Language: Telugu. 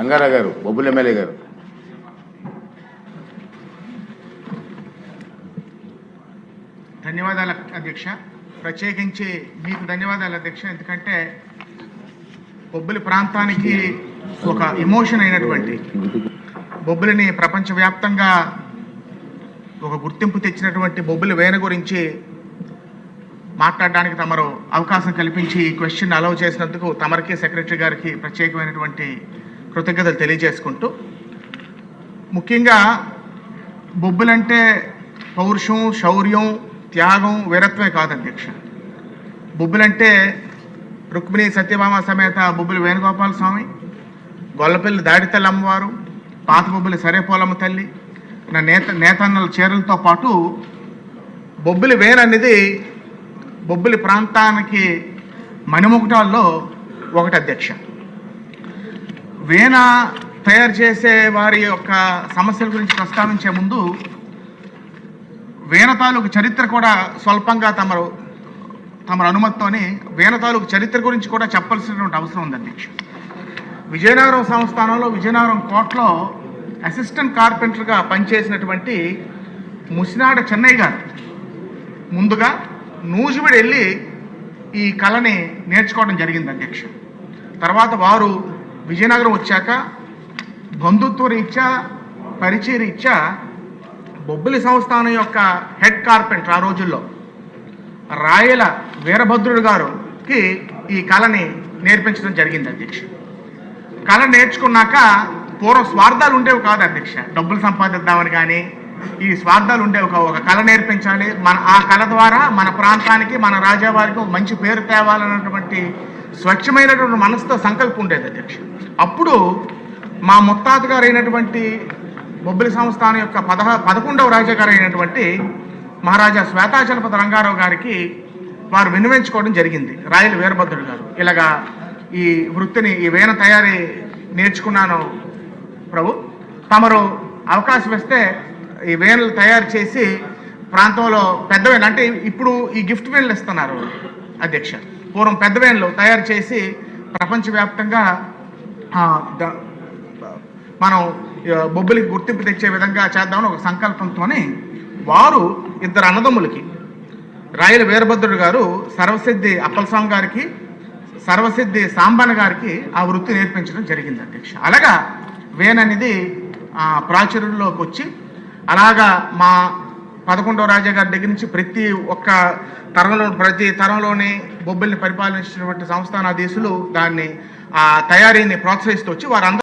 అంగారా గారు బొబ్బుల ఎమ్మెల్యే గారు. ధన్యవాదాలు అధ్యక్ష. ప్రత్యేకించి మీకు ధన్యవాదాలు అధ్యక్ష. ఎందుకంటే బొబ్బిలి ప్రాంతానికి ఒక ఎమోషన్ అయినటువంటి బొబ్బిలిని ప్రపంచవ్యాప్తంగా ఒక గుర్తింపు తెచ్చినటువంటి బొబ్బిలి వేన గురించి మాట్లాడడానికి తమరు అవకాశం కల్పించి ఈ క్వశ్చన్ అలౌ చేసినందుకు తమరికి సెక్రటరీ గారికి ప్రత్యేకమైనటువంటి కృతజ్ఞతలు తెలియజేసుకుంటూ ముఖ్యంగా బొబ్బులంటే పౌరుషం శౌర్యం త్యాగం వీరత్వమే కాదు అధ్యక్ష బొబ్బులంటే రుక్మిణి సత్యభామ సమేత బొబ్బులు వేణుగోపాల స్వామి గొల్లపల్లి దాడితల్లి అమ్మవారు పాత బొబ్బులు సరేపోలమ్మ తల్లి నా నేత నేతన్నల చీరలతో పాటు బొబ్బిలి వేన్ అనేది బొబ్బిలి ప్రాంతానికి మణిముకుటాల్లో ఒకటి అధ్యక్ష. వీణ తయారు చేసే వారి యొక్క సమస్యల గురించి ప్రస్తావించే ముందు వీణ తాలూకు చరిత్ర కూడా స్వల్పంగా తమరు తమరు అనుమతితోని వీణ తాలూకు చరిత్ర గురించి కూడా చెప్పాల్సినటువంటి అవసరం ఉంది అధ్యక్ష విజయనగరం సంస్థానంలో విజయనగరం కోటలో అసిస్టెంట్ కార్పెంటర్గా పనిచేసినటువంటి ముసినాడ చెన్నై గారు ముందుగా నూజిబడి వెళ్ళి ఈ కళని నేర్చుకోవడం జరిగింది అధ్యక్ష. తర్వాత వారు విజయనగరం వచ్చాక బంధుత్వ రీత్యా పరిచయ రీత్యా బొబ్బిలి సంస్థానం యొక్క హెడ్ కార్పెంటర్ ఆ రోజుల్లో రాయల వీరభద్రుడు గారుకి ఈ కళని నేర్పించడం జరిగింది అధ్యక్ష. కళ నేర్చుకున్నాక పూర్వం స్వార్థాలు ఉండేవి కాదు అధ్యక్ష. డబ్బులు సంపాదిద్దామని కానీ ఈ స్వార్థాలు ఉండేవి కావు. ఒక కళ నేర్పించాలి. మన ఆ కళ ద్వారా మన ప్రాంతానికి మన రాజావారికి ఒక మంచి పేరు తేవాలన్నటువంటి స్వచ్ఛమైనటువంటి మనసుతో సంకల్పం ఉండేది అధ్యక్ష. అప్పుడు మా ముత్తాత గారు అయినటువంటి బొబ్బిలి సంస్థానం యొక్క పదహ పదకొండవ రాజాగారు అయినటువంటి మహారాజా శ్వేతాచలపతి రంగారావు గారికి వారు వినిపించుకోవడం జరిగింది. రాయలు వీరభద్రుడు గారు. ఇలాగా ఈ వృత్తిని ఈ వీణ తయారీ నేర్చుకున్నాను ప్రభు. తమరు అవకాశం ఇస్తే ఈ వేణలు తయారు చేసి ప్రాంతంలో పెద్ద అంటే ఇప్పుడు ఈ గిఫ్ట్ వేణలు ఇస్తున్నారు అధ్యక్ష. పూర్వం పెద్ద వేణలు తయారు చేసి ప్రపంచవ్యాప్తంగా మనం బొబ్బులకి బొబ్బిలికి గుర్తింపు తెచ్చే విధంగా చేద్దామని ఒక సంకల్పంతోనే వారు ఇద్దరు అన్నదమ్ములకి రాయల వీరభద్రుడు గారు సర్వసిద్ధి అప్పలస్వామి గారికి సర్వసిద్ధి సాంబన్న గారికి ఆ వృత్తి నేర్పించడం జరిగింది అధ్యక్ష. అలాగా వేన్ అనేది ప్రాచుర్యంలోకి వచ్చి అలాగా మా పదకొండవ రాజా గారి దగ్గర నుంచి ప్రతి ఒక్క తరంలో ప్రతి తరంలోనే బొబ్బిల్ని పరిపాలించినటువంటి సంస్థానాధీశులు దాన్ని ఆ తయారీని ప్రోత్సహిస్తూ వచ్చి వారందరూ